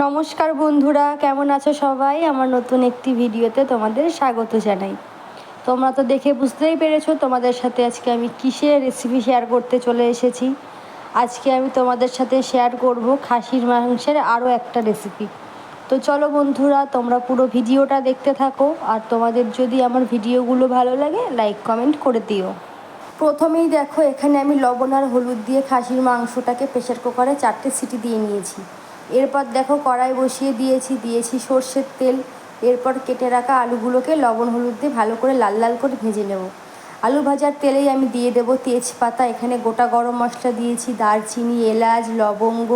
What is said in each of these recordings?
নমস্কার বন্ধুরা, কেমন আছো সবাই? আমার নতুন একটি ভিডিওতে তোমাদের স্বাগত জানাই। তোমরা তো দেখে বুঝতেই পেরেছ তোমাদের সাথে আজকে আমি কিসের রেসিপি শেয়ার করতে চলে এসেছি। আজকে আমি তোমাদের সাথে শেয়ার করব খাসির মাংসের আরও একটা রেসিপি তো চলো বন্ধুরা, তোমরা পুরো ভিডিওটা দেখতে থাকো আর তোমাদের যদি আমার ভিডিওগুলো ভালো লাগে লাইক কমেন্ট করে দিও। প্রথমেই দেখো, এখানে আমি লবণ আর হলুদ দিয়ে খাসির মাংসটাকে প্রেশার কুকারে চারটে সিটি দিয়ে নিয়েছি। এরপর দেখো কড়াই বসিয়ে দিয়েছি দিয়েছি সর্ষের তেল। এরপর কেটে রাখা আলুগুলোকে লবণ হলুদ দিয়ে ভালো করে লাল লাল করে ভেজে নেব। আলু ভাজার তেলেই আমি দিয়ে দেব তেজপাতা। এখানে গোটা গরম মশলা দিয়েছি, দারচিনি, এলাচ, লবঙ্গ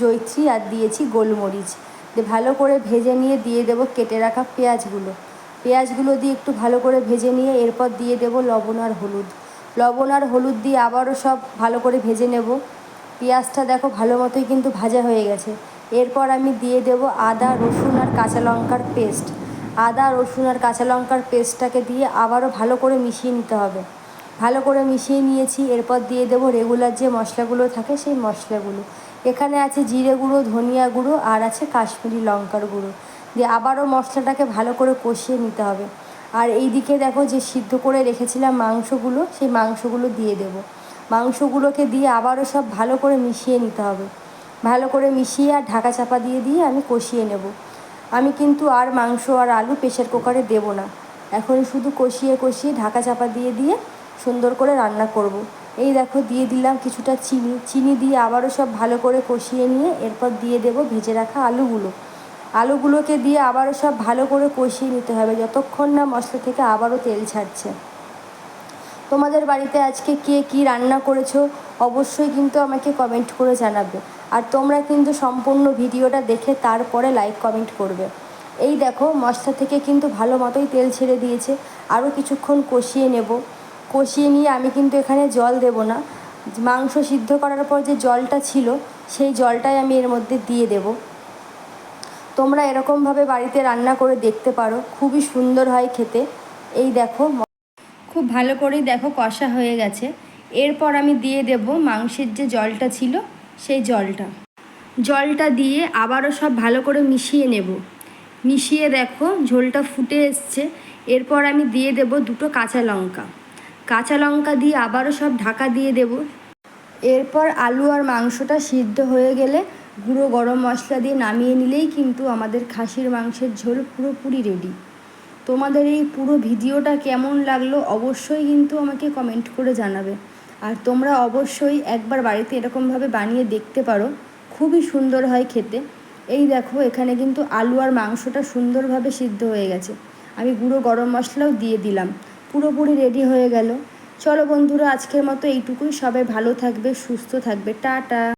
জৈত্রী আর দিয়েছি গোলমরিচ। দিয়ে ভালো করে ভেজে নিয়ে দিয়ে দেব কেটে রাখা পেঁয়াজগুলো। পেঁয়াজগুলো দিয়ে একটু ভালো করে ভেজে নিয়ে এরপর দিয়ে দেব লবণ আর হলুদ। লবণ আর হলুদ দিয়ে আবারও সব ভালো করে ভেজে নেব। পেঁয়াজটা দেখো ভালো মতোই কিন্তু ভাজা হয়ে গেছে। এরপর আমি দিয়ে দেব আদা, রসুন আর কাঁচা লঙ্কার পেস্ট। আদা, রসুন আর কাঁচা লঙ্কার পেস্টটাকে দিয়ে আবারও ভালো করে মিশিয়ে নিতে হবে। ভালো করে মিশিয়ে নিয়েছি, এরপর দিয়ে দেবো রেগুলার যে মশলাগুলো থাকে সেই মশলাগুলো। এখানে আছে জিরে গুঁড়ো, ধনিয়া গুঁড়ো আর আছে কাশ্মীরি লঙ্কার গুঁড়ো। দিয়ে আবারও মশলাটাকে ভালো করে কষিয়ে নিতে হবে। আর এই দিকে দেখো যে সিদ্ধ করে রেখেছিলাম মাংসগুলো, সেই মাংসগুলো দিয়ে দেবো। মাংসগুলোকে দিয়ে আবারও সব ভালো করে মিশিয়ে নিতে হবে। ভালো করে মিশিয়ে আর ঢাকা চাপা দিয়ে দিয়ে আমি কষিয়ে নেব। আমি কিন্তু আর মাংস আর আলু প্রেশার কুকারে দেবো না। এখন শুধু কষিয়ে কষিয়ে ঢাকা চাপা দিয়ে দিয়ে সুন্দর করে রান্না করব। এই দেখো, দিয়ে দিলাম কিছুটা চিনি। চিনি দিয়ে আবারও সব ভালো করে কষিয়ে নিয়ে এরপর দিয়ে দেব ভেজে রাখা আলুগুলো। আলুগুলোকে দিয়ে আবারও সব ভালো করে কষিয়ে নিতে হবে। যতক্ষণ না মশলা থেকে আবারও তেল ছাড়ছে। তোমাদের বাড়িতে আজকে কে কী রান্না করেছ, অবশ্যই কিন্তু আমাকে কমেন্ট করে জানাবে। আর তোমরা কিন্তু সম্পূর্ণ ভিডিওটা দেখে তারপরে লাইক কমেন্ট করবে। এই দেখো, মশলা থেকে কিন্তু ভালো মতোই তেল ছেড়ে দিয়েছে। আরও কিছুক্ষণ কষিয়ে নেব। কষিয়ে নিয়ে আমি কিন্তু এখানে জল দেব না। মাংস সিদ্ধ করার পর যে জলটা ছিল, সেই জলটাই আমি এর মধ্যে দিয়ে দেব। তোমরা এরকমভাবে বাড়িতে রান্না করে দেখতে পারো। খুবই সুন্দর হয় খেতে। এই দেখো খুব ভালো করেই দেখো কষা হয়ে গেছে। এরপর আমি দিয়ে দেব মাংসের যে জলটা ছিল, সেই জলটা। জলটা দিয়ে আবারও সব ভালো করে মিশিয়ে নেব। মিশিয়ে দেখো ঝোলটা ফুটে এসছে। এরপর আমি দিয়ে দেব দুটো কাঁচা লঙ্কা। কাঁচা লঙ্কা দিয়ে আবারও সব ঢাকা দিয়ে দেব। এরপর আলু আর মাংসটা সিদ্ধ হয়ে গেলে গুঁড়ো গরম মশলা দিয়ে নামিয়ে নিলেই কিন্তু আমাদের খাসির মাংসের ঝোল পুরোপুরি রেডি তোমাদের এই পুরো ভিডিওটা কেমন লাগল অবশ্যই কিন্তু আমাকে কমেন্ট করে জানাবে। আর তোমরা অবশ্যই একবার বাড়িতে এরকমভাবে বানিয়ে দেখতে পারো। খুবই সুন্দর হয় খেতে। এই দেখো, এখানে কিন্তু আলু আর মাংসটা সুন্দরভাবে সিদ্ধ হয়ে গেছে। আমি গুঁড়ো গরম মশলাও দিয়ে দিলাম। পুরোপুরি রেডি হয়ে গেল। চলো বন্ধুরা, আজকের মতো এইটুকুই। সবাই ভালো থাকবে, সুস্থ থাকবে। টাটা।